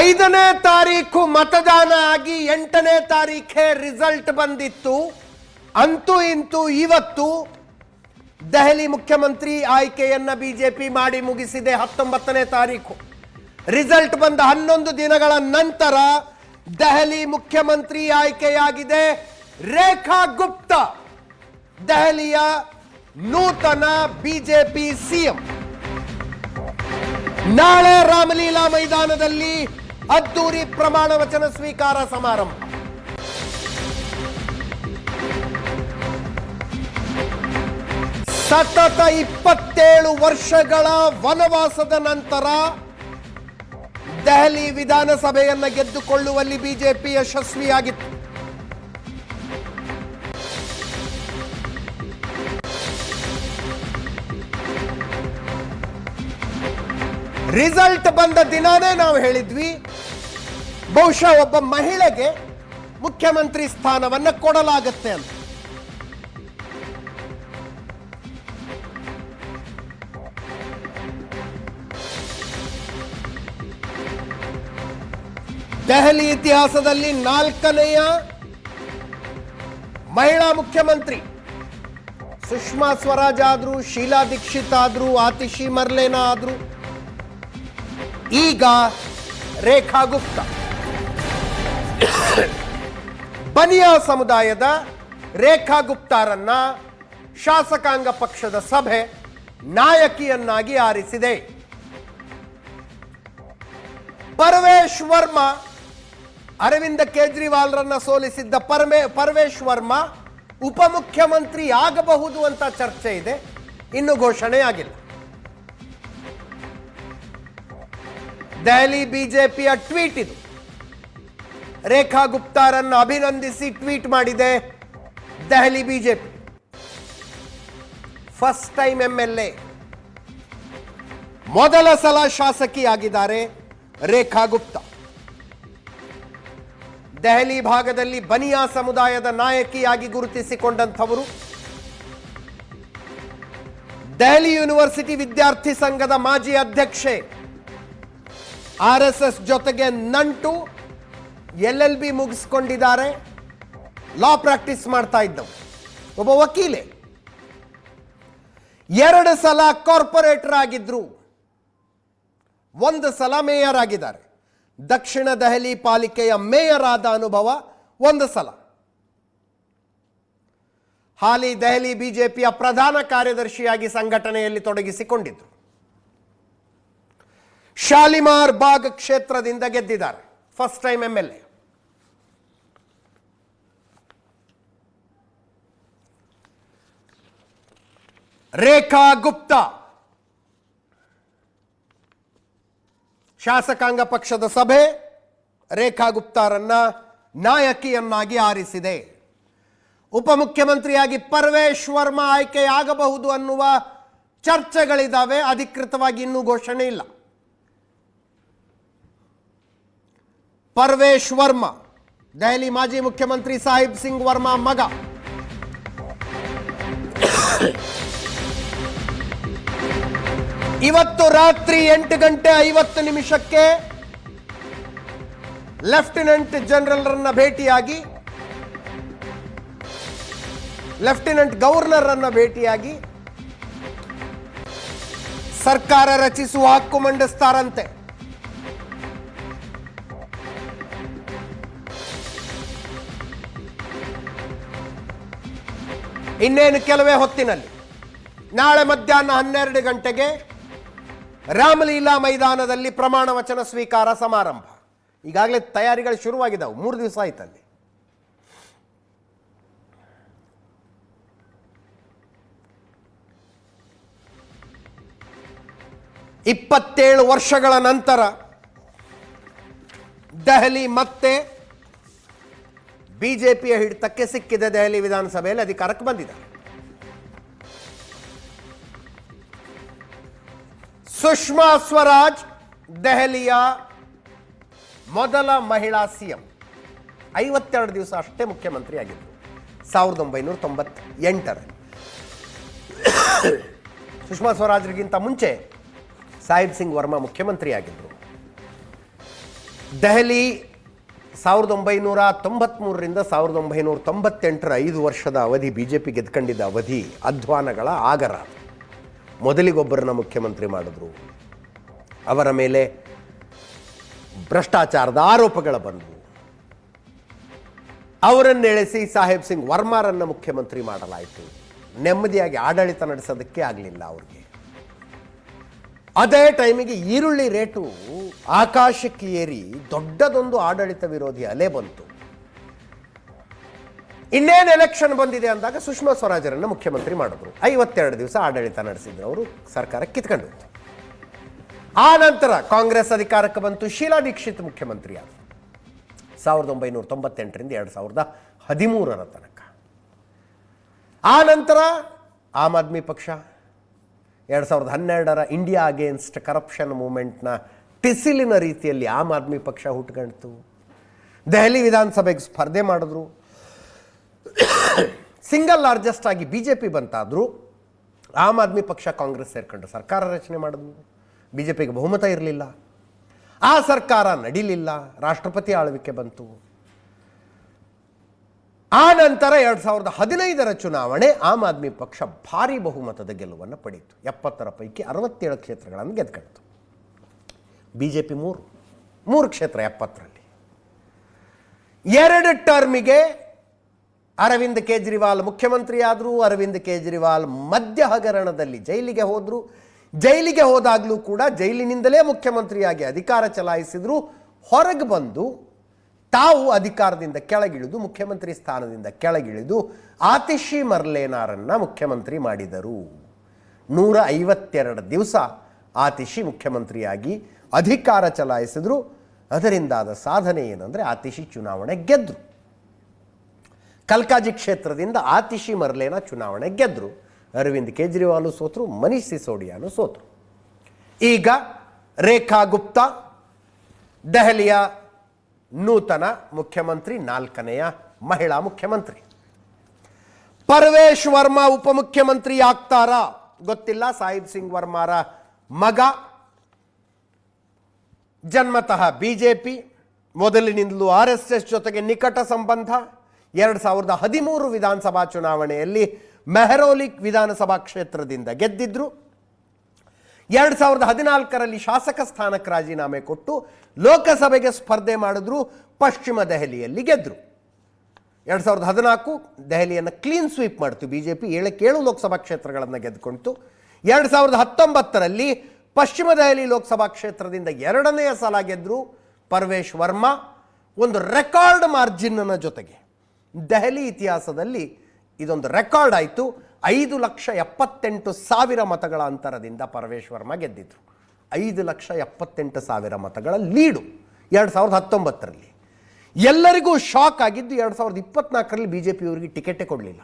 ಐದನೇ ತಾರೀಕು ಮತದಾನ ಆಗಿ ಎಂಟನೇ ತಾರೀಖೆ ರಿಸಲ್ಟ್ ಬಂದಿತ್ತು. ಅಂತೂ ಇಂತೂ ಇವತ್ತು ದೆಹಲಿ ಮುಖ್ಯಮಂತ್ರಿ ಆಯ್ಕೆಯನ್ನ ಬಿಜೆಪಿ ಮಾಡಿ ಮುಗಿಸಿದೆ ಹತ್ತೊಂಬತ್ತನೇ ತಾರೀಕು ರಿಸಲ್ಟ್ ಬಂದ ಹನ್ನೊಂದು ದಿನಗಳ ನಂತರ ದೆಹಲಿ ಮುಖ್ಯಮಂತ್ರಿ ಆಯ್ಕೆಯಾಗಿದೆ. ರೇಖಾ ಗುಪ್ತಾ, ದೆಹಲಿಯ ನೂತನ ಬಿಜೆಪಿ ಸಿಎಂ ನಾಳೆ ರಾಮಲೀಲಾ ಮೈದಾನದಲ್ಲಿ ಅದ್ದೂರಿ ಪ್ರಮಾಣ ವಚನ ಸ್ವೀಕಾರ ಸಮಾರಂಭ. ಸತತ ಇಪ್ಪತ್ತೇಳು ವರ್ಷಗಳ ವನವಾಸದ ನಂತರ ದೆಹಲಿ ವಿಧಾನಸಭೆಯನ್ನು ಗೆದ್ದುಕೊಳ್ಳುವಲ್ಲಿ ಬಿಜೆಪಿ ಯಶಸ್ವಿಯಾಗಿತ್ತು. ರಿಸಲ್ಟ್ ಬಂದ ದಿನಾನೇ ನಾವು ಹೇಳಿದ್ವಿ. ಬಹುಶಃ ಒಬ್ಬ ಮಹಿಳೆಗೆ ಮುಖ್ಯಮಂತ್ರಿ ಸ್ಥಾನವನ್ನ ಕೊಡಲಾಗತ್ತೆ ಅಂತ. ದೆಹಲಿ ಇತಿಹಾಸದಲ್ಲಿ ನಾಲ್ಕನೆಯ ಮಹಿಳಾ ಮುಖ್ಯಮಂತ್ರಿ. ಸುಷ್ಮಾ ಸ್ವರಾಜ್ ಆದ್ರು, ಶೀಲಾ ದೀಕ್ಷಿತ್ ಆದ್ರು, ಆತಿಶಿ ಮರ್ಲೇನಾ ಆದ್ರು. ಈಗ ರೇಖಾ ಗುಪ್ತಾ. ಬನಿಯಾ ಸಮುದಾಯದ ರೇಖಾ ಗುಪ್ತಾರನ್ನ ಶಾಸಕಾಂಗ ಪಕ್ಷದ ಸಭೆ ನಾಯಕಿಯನ್ನಾಗಿ ಆರಿಸಿದೆ. ಪರವೇಶ್ ವರ್ಮಾ, ಅರವಿಂದ ಕೇಜ್ರಿವಾಲ್ರನ್ನ ಸೋಲಿಸಿದ್ದ ಪರಮೇ, ಪರವೇಶ್ ವರ್ಮಾ ಉಪಮುಖ್ಯಮಂತ್ರಿ ಆಗಬಹುದು ಅಂತ ಚರ್ಚೆ ಇದೆ, ಇನ್ನು ಘೋಷಣೆ ಆಗಿಲ್ಲ. ದೆಹಲಿ ಬಿಜೆಪಿಯ ಟ್ವೀಟ್ ಇದು. ರೇಖಾ ಗುಪ್ತಾರನ್ನು ಅಭಿನಂದಿಸಿ ಟ್ವೀಟ್ ಮಾಡಿದೆ Delhi BJP. First time M L A ಮೊದಲ ಸಲ ಶಾಸಕಿಯಾಗಿದ್ದಾರೆ ರೇಖಾ ಗುಪ್ತಾ. ದೆಹಲಿ ಭಾಗದಲ್ಲಿ ಬನಿಯಾ ಸಮುದಾಯದ ನಾಯಕಿಯಾಗಿ ಗುರುತಿಸಿಕೊಂಡಂಥವರು. ದೆಹಲಿ ಯೂನಿವರ್ಸಿಟಿ ವಿದ್ಯಾರ್ಥಿ ಸಂಘದ ಮಾಜಿ ಅಧ್ಯಕ್ಷೆ. ಆರ್ ಎಸ್ ಎಸ್ ಜೊತೆಗೆ ನಂಟು ಎಲ್ ಎಲ್ ಬಿ ಮುಗಿಸ್ಕೊಂಡಿದ್ದಾರೆ. ಲಾ ಪ್ರಾಕ್ಟೀಸ್ ಮಾಡ್ತಾ ಇದ್ದವು. ಒಬ್ಬ ವಕೀಲೆ. ಎರಡು ಸಲ ಕಾರ್ಪೊರೇಟರ್ ಆಗಿದ್ರು. ಒಂದು ಸಲ ಮೇಯರ್ ಆಗಿದ್ದಾರೆ. ದಕ್ಷಿಣ ದೆಹಲಿ ಪಾಲಿಕೆಯ ಮೇಯರ್ ಆದ ಅನುಭವ ಒಂದು ಸಲ. ಹಾಲಿ ದೆಹಲಿ ಬಿಜೆಪಿಯ ಪ್ರಧಾನ ಕಾರ್ಯದರ್ಶಿಯಾಗಿ ಸಂಘಟನೆಯಲ್ಲಿ ತೊಡಗಿಸಿಕೊಂಡಿದ್ರು. ಶಾಲಿಮಾರ್ ಬಾಗ್ ಕ್ಷೇತ್ರದಿಂದ ಗೆದ್ದಿದ್ದಾರೆ. First time M L A Rekha Gupta. ಶಾಸಕಾಂಗ ಪಕ್ಷದ ಸಭೆ ರೇಖಾ ಗುಪ್ತಾರನ್ನ ನಾಯಕಿಯನ್ನಾಗಿ ಆರಿಸಿದೆ. ಉಪಮುಖ್ಯಮಂತ್ರಿಯಾಗಿ ಪರ್ವೇಶ್ ವರ್ಮಾ ಆಯ್ಕೆಯಾಗಬಹುದು ಅನ್ನುವ ಚರ್ಚೆಗಳಿದ್ದಾವೆ ಅಧಿಕೃತವಾಗಿ ಇನ್ನೂ ಘೋಷಣೆ ಇಲ್ಲ. ಪರ್ವೇಶ್ ವರ್ಮಾ, ದೆಹಲಿ ಮಾಜಿ ಮುಖ್ಯಮಂತ್ರಿ ಸಾಹಿಬ್ ಸಿಂಗ್ ವರ್ಮಾ ಮಗ. ಇವತ್ತು ರಾತ್ರಿ ಎಂಟು ಗಂಟೆ ಐವತ್ತು ನಿಮಿಷಕ್ಕೆ ಲೆಫ್ಟಿನೆಂಟ್ ಜನರಲ್ರನ್ನ ಭೇಟಿಯಾಗಿ, ಲೆಫ್ಟಿನೆಂಟ್ ಗವರ್ನರ್ ಅನ್ನ ಭೇಟಿಯಾಗಿ ಸರ್ಕಾರ ರಚಿಸುವ ಹಕ್ಕು ಮಂಡಿಸ್ತಾರಂತೆ. ಇನ್ನೇನು ಕೆಲವೇ ಹೊತ್ತಿನಲ್ಲಿ, ನಾಳೆ ಮಧ್ಯಾಹ್ನ ಹನ್ನೆರಡು ಗಂಟೆಗೆ ರಾಮಲೀಲಾ ಮೈದಾನದಲ್ಲಿ ಪ್ರಮಾಣ ವಚನ ಸ್ವೀಕಾರ ಸಮಾರಂಭ. ಈಗಾಗಲೇ ತಯಾರಿಗಳು ಶುರುವಾಗಿದ್ದಾವೆ. ಮೂರು ದಿವಸ ಆಯ್ತಲ್ಲಿ. ಇಪ್ಪತ್ತೇಳು ವರ್ಷಗಳ ನಂತರ ದೆಹಲಿ ಮತ್ತೆ ಬಿಜೆಪಿಯ ಹಿಡಿತಕ್ಕೆ ಸಿಕ್ಕಿದೆ ದೆಹಲಿ ವಿಧಾನಸಭೆಯಲ್ಲಿ ಅಧಿಕಾರಕ್ಕೆ ಬಂದಿದೆ. ಸುಷ್ಮಾ ಸ್ವರಾಜ್, ದೆಹಲಿಯ ಮೊದಲ ಮಹಿಳಾ ಸಿಎಂ. ಐವತ್ತೆರಡು ದಿವಸ ಅಷ್ಟೇ ಮುಖ್ಯಮಂತ್ರಿ ಆಗಿದ್ದರು ಸಾವಿರದ ಒಂಬೈನೂರ ತೊಂಬತ್ತ ಎಂಟರಲ್ಲಿ ಸುಷ್ಮಾ ಸ್ವರಾಜ್ರಿಗಿಂತ ಮುಂಚೆ ಸಾಹಿಬ್ ಸಿಂಗ್ ವರ್ಮಾ ಮುಖ್ಯಮಂತ್ರಿ ಆಗಿದ್ದರು ದೆಹಲಿ ಸಾವಿರದ ಒಂಬೈನೂರ ತೊಂಬತ್ತ್ಮೂರರಿಂದ ಸಾವಿರದ ಒಂಬೈನೂರ ತೊಂಬತ್ತೆಂಟರ ಐದು ವರ್ಷದ ಅವಧಿ ಬಿ ಜೆ ಪಿ ಗೆದ್ಕೊಂಡಿದ್ದ ಅವಧಿ, ಅಧ್ವಾನಗಳ ಆಗರ. ಮೊದಲಿಗೊಬ್ಬರನ್ನ ಮುಖ್ಯಮಂತ್ರಿ ಮಾಡಿದ್ರು. ಅವರ ಮೇಲೆ ಭ್ರಷ್ಟಾಚಾರದ ಆರೋಪಗಳ ಬಂದವು. ಅವರನ್ನೆಳೆಸಿ ಸಾಹೇಬ್ ಸಿಂಗ್ ವರ್ಮಾರನ್ನು ಮುಖ್ಯಮಂತ್ರಿ ಮಾಡಲಾಯಿತು. ನೆಮ್ಮದಿಯಾಗಿ ಆಡಳಿತ ನಡೆಸೋದಕ್ಕೆ ಆಗಲಿಲ್ಲ ಅವ್ರಿಗೆ. ಅದೇ ಟೈಮಿಗೆ ಈರುಳ್ಳಿ ರೇಟು ಆಕಾಶಕ್ಕೆ ಏರಿ ದೊಡ್ಡದೊಂದು ಆಡಳಿತ ವಿರೋಧಿ ಅಲೆ ಬಂತು. ಇನ್ನೇನು ಎಲೆಕ್ಷನ್ ಬಂದಿದೆ ಅಂದಾಗ ಸುಷ್ಮಾ ಸ್ವರಾಜರನ್ನು ಮುಖ್ಯಮಂತ್ರಿ ಮಾಡಿದ್ರು. ಐವತ್ತೆರಡು ದಿವಸ ಆಡಳಿತ ನಡೆಸಿದ್ರು ಅವರು, ಸರ್ಕಾರ ಕಿತ್ಕೊಂಡು. ಆ ನಂತರ ಕಾಂಗ್ರೆಸ್ ಅಧಿಕಾರಕ್ಕೆ ಬಂತು ಶೀಲಾ ದೀಕ್ಷಿತ್ ಮುಖ್ಯಮಂತ್ರಿ ಆದರು. ಸಾವಿರದ ಒಂಬೈನೂರ ತೊಂಬತ್ತೆಂಟರಿಂದ ಎರಡು ಸಾವಿರದ ಹದಿಮೂರರ ತನಕ. ಆ ನಂತರ ಆಮ್ ಆದ್ಮಿ ಪಕ್ಷ, ಎರಡು ಸಾವಿರದ ಹನ್ನೆರಡರ ಇಂಡಿಯಾ ಅಗೇನ್ಸ್ಟ್ ಕರಪ್ಷನ್ ಮೂಮೆಂಟ್ನ ಟಿಸಿಲಿನ ರೀತಿಯಲ್ಲಿ ಆಮ್ ಆದ್ಮಿ ಪಕ್ಷ ಹುಟ್ಕೊಳ್ತು ದೆಹಲಿ ವಿಧಾನಸಭೆಗೆ ಸ್ಪರ್ಧೆ ಮಾಡಿದ್ರು. ಸಿಂಗಲ್ ಲಾರ್ಜೆಸ್ಟ್ ಆಗಿ ಬಿ ಜೆ ಪಿ ಬಂತಾದರೂ ಆಮ್ ಆದ್ಮಿ ಪಕ್ಷ ಕಾಂಗ್ರೆಸ್ ಸೇರ್ಕೊಂಡು ಸರ್ಕಾರ ರಚನೆ ಮಾಡಿದ್ವು ಬಿ ಜೆ ಪಿಗೆ ಬಹುಮತ ಇರಲಿಲ್ಲ. ಆ ಸರ್ಕಾರ ನಡೀಲಿಲ್ಲ. ರಾಷ್ಟ್ರಪತಿ ಆಳ್ವಿಕೆ ಬಂತು. ಆ ನಂತರ ಎರಡು ಸಾವಿರದ ಹದಿನೈದರ ಚುನಾವಣೆ ಆಮ್ ಆದ್ಮಿ ಪಕ್ಷ ಭಾರಿ ಬಹುಮತದ ಗೆಲುವನ್ನು ಪಡೀತು. ಎಪ್ಪತ್ತರ ಪೈಕಿ ಅರವತ್ತೇಳು ಕ್ಷೇತ್ರಗಳನ್ನು ಗೆದ್ಕೊಳ್ತು ಬಿ ಜೆ ಪಿ ಮೂರು. ಮೂರು ಕ್ಷೇತ್ರ ಎಪ್ಪತ್ತರಲ್ಲಿ. ಎರಡು ಟರ್ಮಿಗೆ ಅರವಿಂದ್ ಕೇಜ್ರಿವಾಲ್ ಮುಖ್ಯಮಂತ್ರಿ ಆದರು ಅರವಿಂದ್ ಕೇಜ್ರಿವಾಲ್ ಮಧ್ಯ ಹಗರಣದಲ್ಲಿ ಜೈಲಿಗೆ ಹೋದರು. ಜೈಲಿಗೆ ಹೋದಾಗಲೂ ಕೂಡ ಜೈಲಿನಿಂದಲೇ ಮುಖ್ಯಮಂತ್ರಿಯಾಗಿ ಅಧಿಕಾರ ಚಲಾಯಿಸಿದ್ರು. ಹೊರಗೆ ಬಂದು ತಾವು ಅಧಿಕಾರದಿಂದ ಕೆಳಗಿಳಿದು, ಮುಖ್ಯಮಂತ್ರಿ ಸ್ಥಾನದಿಂದ ಕೆಳಗಿಳಿದು ಆತಿಶಿ ಮರ್ಲೇನಾರನ್ನ ಮುಖ್ಯಮಂತ್ರಿ ಮಾಡಿದರು. ನೂರ ಐವತ್ತೆರಡು ದಿವಸ ಆತಿಶಿ ಮುಖ್ಯಮಂತ್ರಿಯಾಗಿ ಅಧಿಕಾರ ಚಲಾಯಿಸಿದ್ರು. ಅದರಿಂದಾದ ಸಾಧನೆ ಏನಂದರೆ ಆತಿಶಿ ಚುನಾವಣೆ ಗೆದ್ದರು ಕಲ್ಕಾಜಿ ಕ್ಷೇತ್ರದಿಂದ ಆತಿಶಿ ಮರ್ಲೇನ ಚುನಾವಣೆ ಗೆದ್ದರು ಅರವಿಂದ್ ಕೇಜ್ರಿವಾಲು ಸೋತರು, ಮನೀಶ್ ಸಿಸೋಡಿಯಾನು ಸೋತರು. ಈಗ ರೇಖಾ ಗುಪ್ತಾ, ದೆಹಲಿಯ ನೂತನ ಮುಖ್ಯಮಂತ್ರಿ, ನಾಲ್ಕನೆಯ ಮಹಿಳಾ ಮುಖ್ಯಮಂತ್ರಿ. ಪರವೇಶ್ ವರ್ಮಾ ಉಪಮುಖ್ಯಮಂತ್ರಿ ಆಗ್ತಾರಾ? ಗೊತ್ತಿಲ್ಲ, ಸಾಹಿಬ್ ಸಿಂಗ್ ವರ್ಮಾರ ಮಗ. ಜನ್ಮತಃ ಬಿಜೆಪಿ, ಮೊದಲಿನಿಂದಲೂ ಆರ್ ಎಸ್ ಎಸ್ ಜೊತೆಗೆ ನಿಕಟ ಸಂಬಂಧ. ಎರಡು ಸಾವಿರದ ಹದಿಮೂರು ವಿಧಾನಸಭಾ ಚುನಾವಣೆಯಲ್ಲಿ ಮೆಹರೋಲಿ ವಿಧಾನಸಭಾ ಕ್ಷೇತ್ರದಿಂದ ಗೆದ್ದಿದ್ರು. ಎರಡು ಸಾವಿರದ ಹದಿನಾಲ್ಕರಲ್ಲಿ ಶಾಸಕ ಸ್ಥಾನಕ್ಕೆ ರಾಜೀನಾಮೆ ಕೊಟ್ಟು ಲೋಕಸಭೆಗೆ ಸ್ಪರ್ಧೆ ಮಾಡಿದ್ರು, ಪಶ್ಚಿಮ ದೆಹಲಿಯಲ್ಲಿ ಗೆದ್ದರು ಎರಡು ಸಾವಿರದ ಹದಿನಾಲ್ಕು ದೆಹಲಿಯನ್ನು ಕ್ಲೀನ್ ಸ್ವೀಪ್ ಮಾಡ್ತು ಬಿ ಜೆ ಪಿ ಏಳಕ್ಕೇಳು ಲೋಕಸಭಾ ಕ್ಷೇತ್ರಗಳನ್ನು ಗೆದ್ದುಕೊಂಡಿತು. ಎರಡು ಸಾವಿರದ ಹತ್ತೊಂಬತ್ತರಲ್ಲಿ ಪಶ್ಚಿಮ ದೆಹಲಿ ಲೋಕಸಭಾ ಕ್ಷೇತ್ರದಿಂದ ಎರಡನೆಯ ಸಲ ಗೆದ್ದರು ಪರ್ವೇಶ್ ವರ್ಮಾ. ಒಂದು ರೆಕಾರ್ಡ್ ಮಾರ್ಜಿನ್ನ ಜೊತೆಗೆ. ದೆಹಲಿ ಇತಿಹಾಸದಲ್ಲಿ ಇದೊಂದು ರೆಕಾರ್ಡ್ ಆಯಿತು. ಐದು ಲಕ್ಷ ಎಪ್ಪತ್ತೆಂಟು ಸಾವಿರ ಮತಗಳ ಅಂತರದಿಂದ ಪರವೇಶ್ ವರ್ಮಾ ಗೆದ್ದಿದ್ರು. ಐದು ಲಕ್ಷ ಎಪ್ಪತ್ತೆಂಟು ಸಾವಿರ ಮತಗಳ ಲೀಡು ಎರಡು ಸಾವಿರದ ಹತ್ತೊಂಬತ್ತರಲ್ಲಿ. ಎಲ್ಲರಿಗೂ ಶಾಕ್ ಆಗಿದ್ದು ಎರಡು ಸಾವಿರದ ಇಪ್ಪತ್ನಾಲ್ಕರಲ್ಲಿ ಬಿ ಜೆ ಪಿಯವರಿಗೆ ಟಿಕೆಟೇ ಕೊಡಲಿಲ್ಲ.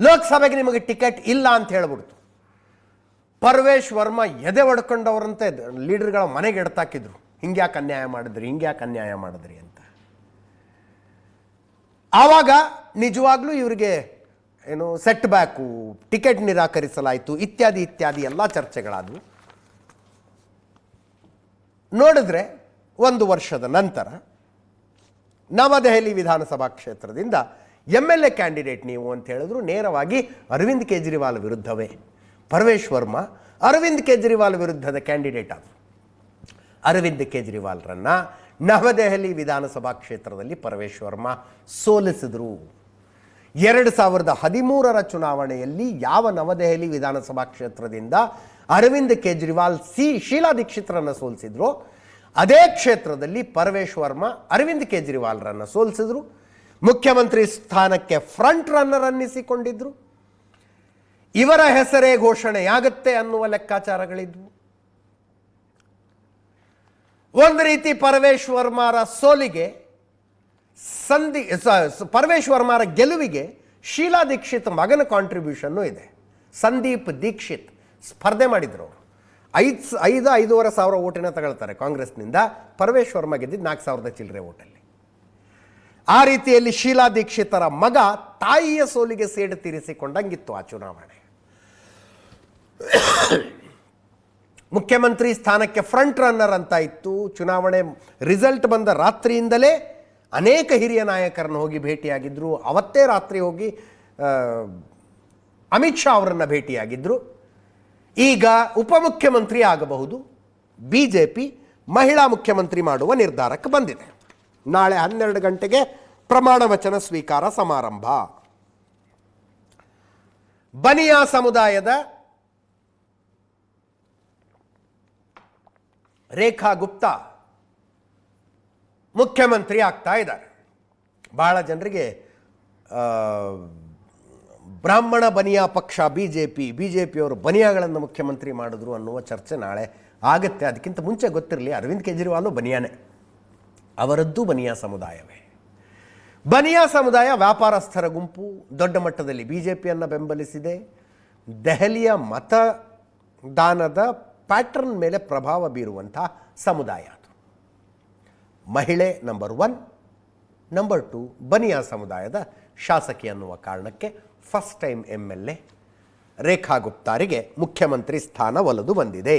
ಲೋಕಸಭೆಗೆ ನಿಮಗೆ ಟಿಕೆಟ್ ಇಲ್ಲ ಅಂತ ಹೇಳ್ಬಿಡ್ತು. ಪರ್ವೇಶ್ ವರ್ಮ ಎದೆ ಒಡ್ಕೊಂಡವರಂತೆ ಲೀಡರ್ಗಳ ಮನೆಗೆ ಎಡ್ತಾಕಿದ್ರು. ಹಿಂಗ್ಯಾಕೆ ಅನ್ಯಾಯ ಮಾಡಿದ್ರಿ, ಹಿಂಗ್ಯಾಕೆ ಅನ್ಯಾಯ ಮಾಡಿದ್ರಿ ಅಂತ. ಆವಾಗ ನಿಜವಾಗ್ಲೂ ಇವರಿಗೆ ಏನು ಸೆಟ್ ಬ್ಯಾಕು ಟಿಕೆಟ್ ನಿರಾಕರಿಸಲಾಯಿತು, ಇತ್ಯಾದಿ ಇತ್ಯಾದಿ ಎಲ್ಲ ಚರ್ಚೆಗಳಾದವು. ನೋಡಿದ್ರೆ ಒಂದು ವರ್ಷದ ನಂತರ ನವದೆಹಲಿ ವಿಧಾನಸಭಾ ಕ್ಷೇತ್ರದಿಂದ ಎಂ ಎಲ್ ಎ ಕ್ಯಾಂಡಿಡೇಟ್ ನೀವು ಅಂತ ಹೇಳಿದ್ರು ನೇರವಾಗಿ ಅರವಿಂದ್ ಕೇಜ್ರಿವಾಲ್ ವಿರುದ್ಧವೇ. ಪರವೇಶ್ ವರ್ಮಾ ಅರವಿಂದ್ ಕೇಜ್ರಿವಾಲ್ ವಿರುದ್ಧದ ಕ್ಯಾಂಡಿಡೇಟ್ ಆದರು. ಅರವಿಂದ್ ಕೇಜ್ರಿವಾಲ್ರನ್ನ ನವದೆಹಲಿ ವಿಧಾನಸಭಾ ಕ್ಷೇತ್ರದಲ್ಲಿ ಪರವೇಶ್ ವರ್ಮ ಸೋಲಿಸಿದರು. ಎರಡು ಸಾವಿರದ ಹದಿಮೂರರ ಚುನಾವಣೆಯಲ್ಲಿ ಯಾವ ನವದೆಹಲಿ ವಿಧಾನಸಭಾ ಕ್ಷೇತ್ರದಿಂದ ಅರವಿಂದ್ ಕೇಜ್ರಿವಾಲ್ ಸಿ ಶೀಲಾ ದೀಕ್ಷಿತ್ರನ್ನು ಸೋಲಿಸಿದ್ರು, ಅದೇ ಕ್ಷೇತ್ರದಲ್ಲಿ ಪರವೇಶ್ ವರ್ಮ ಅರವಿಂದ್ ಕೇಜ್ರಿವಾಲ್ರನ್ನ ಸೋಲಿಸಿದ್ರು. ಮುಖ್ಯಮಂತ್ರಿ ಸ್ಥಾನಕ್ಕೆ ಫ್ರಂಟ್ ರನ್ನರ್ ಅನ್ನಿಸಿಕೊಂಡಿದ್ರು. ಇವರ ಹೆಸರೇ ಘೋಷಣೆಯಾಗುತ್ತೆ ಅನ್ನುವ ಲೆಕ್ಕಾಚಾರಗಳಿದ್ವು. ಒಂದು ರೀತಿ ಪರಮೇಶ್ವರ್ಮಾರ ಸೋಲಿಗೆ, ಸಂಧಿ, ಸ- ಸ- ಪರಮೇಶ್ ವರ್ಮಾರ ಗೆಲುವಿಗೆ ಶೀಲಾ ದೀಕ್ಷಿತ್ ಮಗನ ಕಾಂಟ್ರಿಬ್ಯೂಷನ್ನು ಇದೆ. ಸಂದೀಪ್ ದೀಕ್ಷಿತ್ ಸ್ಪರ್ಧೆ ಮಾಡಿದ್ರು. ಐದು ಐದು, ಐದೂವರೆ ಸಾವಿರ ಓಟಿನ ತಗೊಳ್ತಾರೆ ಕಾಂಗ್ರೆಸ್ನಿಂದ. ಪರಮೇಶ್ ವರ್ಮ ಗೆದ್ದಿದ್ದು ನಾಲ್ಕು ಸಾವಿರದ ಚಿಲ್ಲರೆ ಓಟಲ್ಲಿ. ಆ ರೀತಿಯಲ್ಲಿ ಶೀಲಾ ದೀಕ್ಷಿತರ ಮಗ ತಾಯಿಯ ಸೋಲಿಗೆ ಸೇಡು ತೀರಿಸಿಕೊಂಡಂಗಿತ್ತು ಆ ಚುನಾವಣೆ. ಮುಖ್ಯಮಂತ್ರಿ ಸ್ಥಾನಕ್ಕೆ ಫ್ರಂಟ್ ರನ್ನರ್ ಅಂತ ಇತ್ತು. ಚುನಾವಣೆ ರಿಸಲ್ಟ್ ಬಂದ ರಾತ್ರಿಯಿಂದಲೇ ಅನೇಕ ಹಿರಿಯ ನಾಯಕರನ್ನು ಹೋಗಿ ಭೇಟಿಯಾಗಿದ್ದರು ಅವತ್ತೇ ರಾತ್ರಿ ಹೋಗಿ ಅಮಿತ್ ಶಾ ಅವರನ್ನು ಭೇಟಿಯಾಗಿದ್ದರು ಈಗ ಉಪಮುಖ್ಯಮಂತ್ರಿ ಆಗಬಹುದು. ಬಿ ಜೆ ಪಿ ಮಹಿಳಾ ಮುಖ್ಯಮಂತ್ರಿ ಮಾಡುವ ನಿರ್ಧಾರಕ್ಕೆ ಬಂದಿದೆ. ನಾಳೆ ಹನ್ನೆರಡು ಗಂಟೆಗೆ ಪ್ರಮಾಣ ವಚನ ಸ್ವೀಕಾರ ಸಮಾರಂಭ. ಬನಿಯಾ ಸಮುದಾಯದ ರೇಖಾ ಗುಪ್ತಾ ಮುಖ್ಯಮಂತ್ರಿ ಆಗ್ತಾ ಇದ್ದಾರೆ. ಭಾಳ ಜನರಿಗೆ ಬ್ರಾಹ್ಮಣ ಬನಿಯಾ ಪಕ್ಷ B J P B J ಪಿಯವರು ಬನಿಯಾಗಳನ್ನು ಮುಖ್ಯಮಂತ್ರಿ ಮಾಡಿದ್ರು ಅನ್ನುವ ಚರ್ಚೆ ನಾಳೆ ಆಗುತ್ತೆ. ಅದಕ್ಕಿಂತ ಮುಂಚೆ ಗೊತ್ತಿರಲಿ, ಅರವಿಂದ್ ಕೇಜ್ರಿವಾಲು ಬನಿಯಾನೆ. ಅವರದ್ದು ಬನಿಯಾ ಸಮುದಾಯವೇ. ಬನಿಯಾ ಸಮುದಾಯ ವ್ಯಾಪಾರಸ್ಥರ ಗುಂಪು ದೊಡ್ಡ ಮಟ್ಟದಲ್ಲಿ ಬಿ ಜೆ ಪಿಯನ್ನು ಬೆಂಬಲಿಸಿದೆ. ದೆಹಲಿಯ ಮತದಾನದ ಪ್ಯಾಟರ್ನ್ ಮೇಲೆ ಪ್ರಭಾವ ಬೀರುವಂಥ ಸಮುದಾಯ ಅದು. ಮಹಿಳೆ number one number two Bania ಸಮುದಾಯದ ಶಾಸಕಿ ಅನ್ನುವ ಕಾರಣಕ್ಕೆ first time M L A Rekha ಗುಪ್ತಾರಿಗೆ ಮುಖ್ಯಮಂತ್ರಿ ಸ್ಥಾನ ಒಲಿದು ಬಂದಿದೆ.